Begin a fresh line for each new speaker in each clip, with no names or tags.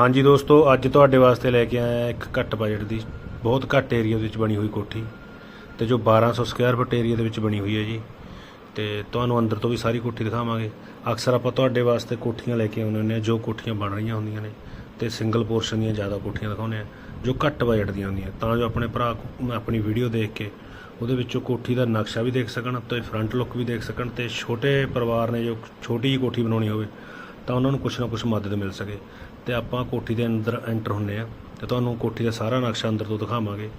ਹਾਂਜੀ ਦੋਸਤੋ, ਅੱਜ ਤੁਹਾਡੇ ਵਾਸਤੇ ਲੈ ਕੇ ਆਇਆ ਇੱਕ ਘੱਟ ਬਜਟ ਦੀ, ਬਹੁਤ ਘੱਟ ਏਰੀਆ ਦੇ ਵਿੱਚ ਬਣੀ ਹੋਈ ਕੋਠੀ ਤੇ ਜੋ 1200 ਸਕੁਅਰ ਫੁੱਟ ਏਰੀਆ ਦੇ ਵਿੱਚ ਬਣੀ ਹੋਈ ਹੈ ਜੀ। ਤੇ ਤੁਹਾਨੂੰ ਅੰਦਰ ਤੋਂ ਵੀ ਸਾਰੀ ਕੋਠੀ ਦਿਖਾਵਾਂਗੇ। ਅਕਸਰ ਆਪਾਂ ਤੁਹਾਡੇ ਵਾਸਤੇ ਕੋਠੀਆਂ ਲੈ ਕੇ ਆਉਂਦੇ ਹੁੰਦੇ ਹਾਂ, ਜੋ ਕੋਠੀਆਂ ਬਣ ਰਹੀਆਂ ਹੁੰਦੀਆਂ ਨੇ ਤੇ ਸਿੰਗਲ ਪੋਰਸ਼ਨ ਦੀਆਂ ਜ਼ਿਆਦਾ ਕੋਠੀਆਂ ਦਿਖਾਉਂਦੇ ਆ ਜੋ ਘੱਟ ਬਜਟ ਦੀਆਂ ਹੁੰਦੀਆਂ। ਤਾਂ ਜੋ ਆਪਣੇ ਭਰਾ ਆਪਣੀ ਵੀਡੀਓ ਦੇਖ ਕੇ ਉਹਦੇ ਵਿੱਚੋਂ ਕੋਠੀ ਦਾ ਨਕਸ਼ਾ ਵੀ ਦੇਖ ਸਕਣ ਤੇ ਫਰੰਟ ਲੁੱਕ ਵੀ ਦੇਖ ਸਕਣ ਤੇ ਛੋਟੇ ਪਰਿਵਾਰ ਨੇ ਜੋ ਛੋਟੀ ਜਿਹੀ ਕੋਠੀ ਬਣਾਉਣੀ ਹੋਵੇ ਤਾਂ ਉਹਨਾਂ ਨੂੰ ਕੁਛ ਨਾ ਕੁਛ ਮਦਦ ਮਿਲ ਸਕੇ ਤੇ ਆਪਾਂ ਕੋਠੀ ਦੇ ਅੰਦਰ ਐਂਟਰ ਹੁੰਨੇ ਆ ਤੇ ਤੁਹਾਨੂੰ ਕੋਠੀ ਦਾ ਸਾਰਾ ਨਕਸ਼ਾ ਅੰਦਰ ਤੋਂ ਦਿਖਾਵਾਂਗੇ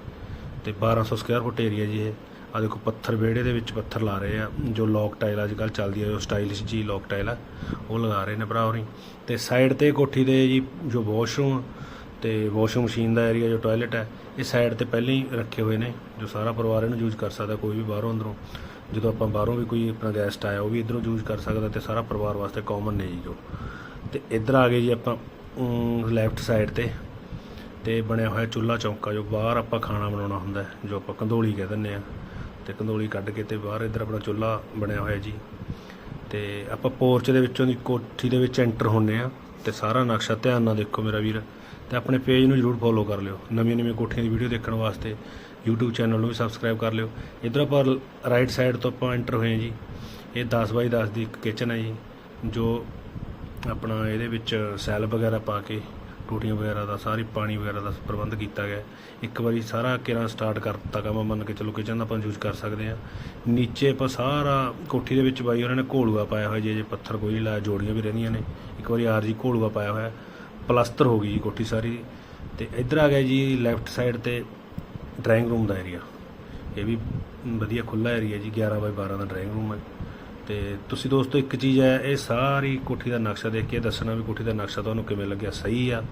ਤੇ 1200 ਸਕੁਅਰ ਫੁੱਟ ਏਰੀਆ ਜੀ ਇਹ। ਆ ਦੇਖੋ ਪੱਥਰ ਵਿਹੜੇ ਦੇ ਵਿੱਚ ਪੱਥਰ ਲਾ ਰਹੇ ਆ, ਜੋ ਲੋਕ ਟਾਈਲ ਅੱਜ ਕੱਲ੍ਹ ਚੱਲਦੀ ਹੈ ਜੋ ਸਟਾਈਲਿਸ਼ ਜੀ ਲੋਕ ਟਾਈਲ ਆ, ਉਹ ਲਗਾ ਰਹੇ ਨੇ ਭਰਾ ਹੋਰੀ। ਤੇ ਸਾਈਡ ਤੇ ਕੋਠੀ ਦੇ ਜੀ ਜੋ ਵਾਸ਼ਰੂਮ ਤੇ ਵਾਸ਼ਿੰਗ ਮਸ਼ੀਨ ਦਾ ਏਰੀਆ ਜੋ ਟਾਇਲਟ ਹੈ ਇਹ ਸਾਈਡ ਤੇ ਪਹਿਲਾਂ ਹੀ ਰੱਖੇ ਹੋਏ ਨੇ, ਜੋ ਸਾਰਾ ਪਰਿਵਾਰ ਇਹਨੂੰ ਯੂਜ਼ ਕਰ ਸਕਦਾ ਕੋਈ ਵੀ ਬਾਹਰੋਂ ਅੰਦਰੋਂ। ਜਦੋਂ ਆਪਾਂ ਬਾਹਰੋਂ ਵੀ ਕੋਈ ਆਪਣਾ ਗੈਸਟ ਆਇਆ, ਉਹ ਵੀ ਇਧਰੋਂ ਯੂਜ਼ ਕਰ ਸਕਦਾ ਤੇ ਸਾਰਾ ਪਰਿਵਾਰ ਵਾਸਤੇ ਕਾਮਨ ਨੇ ਜੀ ਜੋ। ਤੇ ਇੱਧਰ ਆ ਗਏ ਜੀ ਆਪਾਂ ਲੈਫਟ ਸਾਈਡ ਤੇ ਤੇ ਬਣਿਆ ਹੋਇਆ ਚੁੱਲ੍ਹਾ ਚੌਂਕਾ ਜੋ ਬਾਹਰ ਆਪਾਂ ਖਾਣਾ ਬਣਾਉਣਾ ਹੁੰਦਾ ਜੋ ਆਪਾਂ ਕੰਧੋਲੀ ਕਹਿ ਦਿੰਦੇ ਆ ਤੇ ਕੰਧੋਲੀ ਕੱਢ ਕੇ ਤੇ ਬਾਹਰ ਇੱਧਰ ਆਪਣਾ ਚੁੱਲ੍ਹਾ ਬਣਿਆ ਹੋਇਆ ਜੀ। ਤੇ ਆਪਾਂ ਪੋਰਚ ਦੇ ਵਿੱਚੋਂ ਦੀ ਕੋਠੀ ਦੇ ਵਿੱਚ ਐਂਟਰ ਹੁੰਨੇ ਆ ਤੇ ਸਾਰਾ ਨਕਸ਼ਾ ਧਿਆਨ ਨਾਲ ਦੇਖੋ ਮੇਰਾ ਵੀਰ। ਤੇ ਆਪਣੇ ਪੇਜ ਨੂੰ ਜਰੂਰ ਫੋਲੋ ਕਰ ਲਿਓ। ਨਵੀਆਂ ਨਵੀਆਂ ਕੋਠੀਆਂ ਦੀ ਵੀਡੀਓ ਦੇਖਣ ਵਾਸਤੇ YouTube ਚੈਨਲ ਨੂੰ ਵੀ ਸਬਸਕ੍ਰਾਈਬ ਕਰ ਲਿਓ। ਇੱਧਰ ਆਪਾਂ ਰਾਈਟ ਸਾਈਡ ਤੋਂ ਆਪਾਂ ਐਂਟਰ ਹੋਏ ਹਾਂ ਜੀ। ਇਹ 10 ਬਾਈ 10 ਦੀ ਇੱਕ ਕਿਚਨ ਹੈ ਜੀ, ਜੋ ਆਪਣਾ ਇਹਦੇ ਵਿੱਚ ਸੈਲ ਵਗੈਰਾ ਪਾ ਕੇ, ਟੂਟੀਆਂ ਵਗੈਰਾ ਦਾ, ਸਾਰੀ ਪਾਣੀ ਵਗੈਰਾ ਦਾ ਪ੍ਰਬੰਧ ਕੀਤਾ ਗਿਆ। ਇੱਕ ਵਾਰੀ ਸਾਰਾ ਕਿਰਾਂ ਸਟਾਰਟ ਕਰ ਦਿੱਤਾ ਕੰਮ ਮੰਨ ਕੇ ਚਲੋ ਕਿਚਨ ਦਾ ਆਪਾਂ ਯੂਜ਼ ਕਰ ਸਕਦੇ ਹਾਂ। ਨੀਚੇ ਆਪਾਂ ਸਾਰਾ ਕੋਠੀ ਦੇ ਵਿੱਚ ਬਾਈ ਉਹਨਾਂ ਨੇ ਘੋਲੂਆ ਪਾਇਆ ਹੋਇਆ ਜੇ ਜੇ ਪੱਥਰ ਕੋਈ ਲਾਇਆ, ਜੋੜੀਆਂ ਵੀ ਰਹਿੰਦੀਆਂ ਨੇ। ਇੱਕ ਵਾਰੀ ਆਰਜੀ ਘੋਲੂਆ ਪਾਇਆ ਹੋਇਆ। ਪਲਸਤਰ ਹੋ ਗਈ ਜੀ ਕੋਠੀ ਸਾਰੀ ਤੇ ਇੱਧਰ ਆ ਗਿਆ ਜੀ ਲੈਫਟ ਸਾਈਡ ਤੇ ਡਰਾਇੰਗ ਰੂਮ ਦਾ ਏਰੀਆ ਇਹ ਵੀ ਵਧੀਆ ਖੁੱਲਾ ਏਰੀਆ ਜੀ 11 ਬਾਈ 12 ਦਾ ਡਰਾਇੰਗ ਰੂਮ ਹੈ ਤੇ ਤੁਸੀਂ ਦੋਸਤੋ ਇੱਕ ਚੀਜ਼ ਹੈ ਇਹ ਸਾਰੀ ਕੋਠੀ ਦਾ ਨਕਸ਼ਾ ਦੇਖ ਕੇ ਦੱਸਣਾ ਵੀ ਕੋਠੀ ਦਾ ਨਕਸ਼ਾ ਤੁਹਾਨੂੰ ਕਿਵੇਂ ਲੱਗਿਆ ਸਹੀ ਆ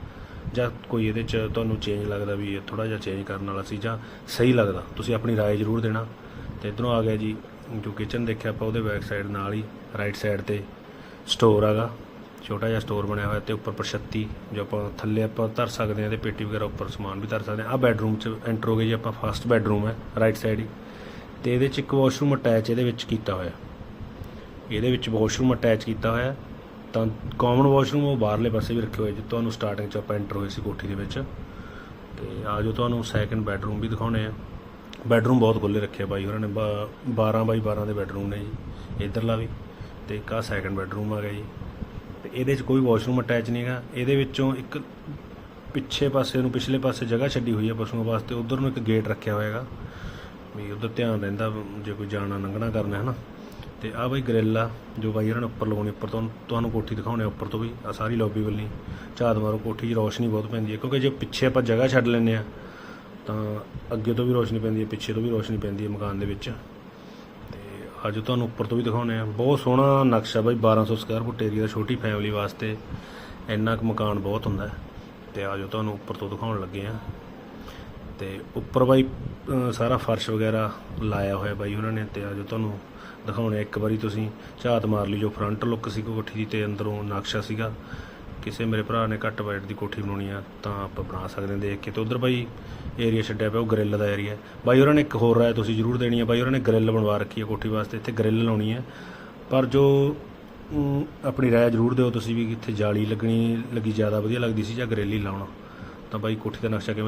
ਜਾਂ ਕੋਈ ਇਹਦੇ 'ਚ ਤੁਹਾਨੂੰ ਚੇਂਜ ਲੱਗਦਾ ਵੀ ਇਹ ਥੋੜਾ ਜਿਹਾ ਚੇਂਜ ਕਰਨ ਵਾਲਾ ਸੀ ਜਾਂ ਸਹੀ ਲੱਗਦਾ ਤੁਸੀਂ ਆਪਣੀ رائے ਜ਼ਰੂਰ ਦੇਣਾ ਤੇ ਇਧਰੋਂ ਆ ਗਿਆ ਜੀ ਜੋ ਕਿਚਨ ਦੇਖਿਆ ਆਪਾਂ ਉਹਦੇ ਬੈਕ ਸਾਈਡ ਨਾਲ ਹੀ ਰਾਈਟ ਸਾਈਡ ਤੇ ਸਟੋਰ ਹੈਗਾ ਛੋਟਾ ਜਿਹਾ ਸਟੋਰ ਬਣਿਆ ਹੋਇਆ ਤੇ ਉੱਪਰ ਪ੍ਰਸ਼ੱਤੀ ਜੋ ਆਪਾਂ ਥੱਲੇ ਆਪਾਂ ਧਰ ਸਕਦੇ ਹਾਂ ਤੇ ਪੇਟੀ ਵਗੈਰਾ ਉੱਪਰ ਸਮਾਨ ਵੀ ਧਰ ਸਕਦੇ ਹਾਂ। ਆ ਬੈੱਡਰੂਮ 'ਚ ਐਂਟਰ ਹੋ ਗਏ ਜੀ, ਆਪਾਂ ਫਸਟ ਬੈੱਡਰੂਮ ਹੈ ਰਾਈਟ ਸਾਈਡ ਹੀ। ਤੇ ਇਹਦੇ 'ਚ ਇੱਕ ਵਾਸ਼ਰੂਮ ਅਟੈਚ ਇਹਦੇ ਵਿੱਚ ਕੀਤਾ ਹੋਇਆ। ਇਹਦੇ ਵਿੱਚ ਵਾਸ਼ਰੂਮ ਅਟੈਚ ਕੀਤਾ ਹੋਇਆ। ਤਾਂ ਕਾਮਨ ਵਾਸ਼ਰੂਮ ਉਹ ਬਾਹਰਲੇ ਪਾਸੇ ਵੀ ਰੱਖੇ ਹੋਏ ਜੀ, ਤੁਹਾਨੂੰ ਸਟਾਰਟਿੰਗ 'ਚ ਆਪਾਂ ਐਂਟਰ ਹੋਏ ਸੀ ਕੋਠੀ ਦੇ ਵਿੱਚ। ਤੇ ਆ ਜੋ ਤੁਹਾਨੂੰ ਸੈਕੰਡ ਬੈੱਡਰੂਮ ਵੀ ਦਿਖਾਉਣੇ ਆ। ਬੈੱਡਰੂਮ ਬਹੁਤ ਖੁੱਲੇ ਰੱਖੇ ਆ ਬਾਈ ਹੋਰਾਂ ਨੇ 12 ਬਾਈ 12 ਦੇ ਬੈੱਡਰੂਮ ਨੇ ਜੀ, ਇਧਰਲਾ ਵੀ। ਤੇ ਇੱਕ ਆ ਸੈਕੰਡ ਬੈੱਡਰੂਮ ਆ ਗਿਆ ਜੀ। ਤੇ ਇਹਦੇ 'ਚ ਕੋਈ ਵਾਸ਼ਰੂਮ ਅਟੈਚ ਨਹੀਂ ਹੈਗਾ। ਇਹਦੇ ਵਿੱਚੋਂ ਇੱਕ ਪਿੱਛੇ ਪਾਸੇ ਨੂੰ ਪਿਛਲੇ ਪਾਸੇ ਜਗ੍ਹਾ ਛੱਡੀ ਹੋਈ ਹੈ ਪਸ਼ੂਆਂ ਵਾਸਤੇ। ਉਧਰ ਨੂੰ ਇੱਕ ਗੇਟ ਰੱਖਿਆ ਹੋਇਆ ਹੈਗਾ। ਵੀ ਉਧਰ ਧਿਆਨ ਰਹਿੰਦਾ ਜੇ ਕੋਈ ਜਾਣਾ ਲੰਘਣਾ ਕਰਨਾ ਹੈ ਨਾ ਤੇ ਆ ਬਾਈ ਗ੍ਰਿਲ ਆ, ਜੋ ਬਾਈ ਇਹਨਾਂ ਨੇ ਉੱਪਰ ਲਗਾਉਣੀ ਉੱਪਰ ਤੋਂ ਤੁਹਾਨੂੰ ਕੋਠੀ ਦਿਖਾਉਣੇ ਉੱਪਰ ਤੋਂ ਵੀ। ਆ ਸਾਰੀ ਲੌਬੀ ਵੱਲੀ। ਝਾਤ ਮਾਰੋ, ਕੋਠੀ 'ਚ ਰੋਸ਼ਨੀ ਬਹੁਤ ਪੈਂਦੀ ਹੈ। ਕਿਉਂਕਿ ਜੇ ਪਿੱਛੇ ਆਪਾਂ ਜਗ੍ਹਾ ਛੱਡ ਲੈਂਦੇ ਆ, ਤਾਂ ਅੱਗੇ ਤੋਂ ਵੀ ਰੋਸ਼ਨੀ ਪੈਂਦੀ ਹੈ, ਪਿੱਛੇ ਤੋਂ ਵੀ ਰੋਸ਼ਨੀ ਪੈਂਦੀ ਹੈ ਮਕਾਨ ਦੇ ਵਿੱਚ। ਅੱਜ ਤੁਹਾਨੂੰ ਉੱਪਰ ਤੋਂ ਵੀ ਦਿਖਾਉਣੇ ਆ ਬਹੁਤ ਸੋਹਣਾ ਨਕਸ਼ਾ ਬਾਈ 1200 ਸਕੁਅਰ ਫੁੱਟ ਏਰੀਆ ਦਾ ਛੋਟੀ ਫੈਮਿਲੀ ਵਾਸਤੇ। ਇੰਨਾ ਕੁ ਮਕਾਨ ਬਹੁਤ ਹੁੰਦਾ ਹੈ। ਤੇ ਆਜੋ ਤੁਹਾਨੂੰ ਉੱਪਰ ਤੋਂ ਦਿਖਾਉਣ ਲੱਗੇ ਆ ਤੇ ਉੱਪਰ ਬਾਈ ਸਾਰਾ ਫਰਸ਼ ਵਗੈਰਾ ਲਾਇਆ ਹੋਇਆ ਬਾਈ ਉਹਨਾਂ ਨੇ। ਤੇ ਆਜੋ ਤੁਹਾਨੂੰ ਦਿਖਾਉਣੇ ਇੱਕ ਵਾਰੀ ਤੁਸੀਂ ਝਾਤ ਮਾਰ ਲਈ ਜੋ ਫਰੰਟ ਲੁੱਕ ਸੀ ਕੋਠੀ ਦੀ ਤੇ ਅੰਦਰੋਂ ਨਕਸ਼ਾ ਸੀਗਾ। ਕਿਸੇ ਮੇਰੇ ਭਰਾ ਨੇ ਘੱਟ ਬਜਟ ਦੀ ਕੋਠੀ ਬਣਾਉਣੀ ਆ, ਤਾਂ ਆਪਾਂ ਬਣਾ ਸਕਦੇ ਹਾਂ ਦੇਖ ਕੇ। ਤੇ ਉਧਰ ਬਾਈ ਏਰੀਆ ਛੱਡਿਆ ਪਿਆ, ਉਹ ਗ੍ਰਿਲ ਦਾ ਏਰੀਆ ਬਾਈ ਉਹਨਾਂ ਨੇ ਇੱਕ ਹੋਰ ਰਾਏ ਤੁਸੀਂ ਜ਼ਰੂਰ ਦੇਣੀ ਆ ਬਾਈ ਉਹਨਾਂ ਨੇ ਗ੍ਰਿਲ ਬਣਵਾ ਰੱਖੀ ਹੈ ਕੋਠੀ ਵਾਸਤੇ, ਇੱਥੇ ਗ੍ਰਿਲ ਲਾਉਣੀ ਹੈ। ਪਰ ਜੋ ਆਪਣੀ ਰਾਏ ਜ਼ਰੂਰ ਦਿਓ ਤੁਸੀਂ ਵੀ ਕਿ ਇੱਥੇ ਜਾਲੀ ਲੱਗਣੀ, ਲੱਗੀ ਜ਼ਿਆਦਾ ਵਧੀਆ ਲੱਗਦੀ ਸੀ ਜਾਂ ਗ੍ਰਿਲ ਹੀ ਲਾਉਣਾ। ਤਾਂ ਬਾਈ ਕੋਠੀ ਦਾ ਨਕਸ਼ਾ ਕਿਵੇਂ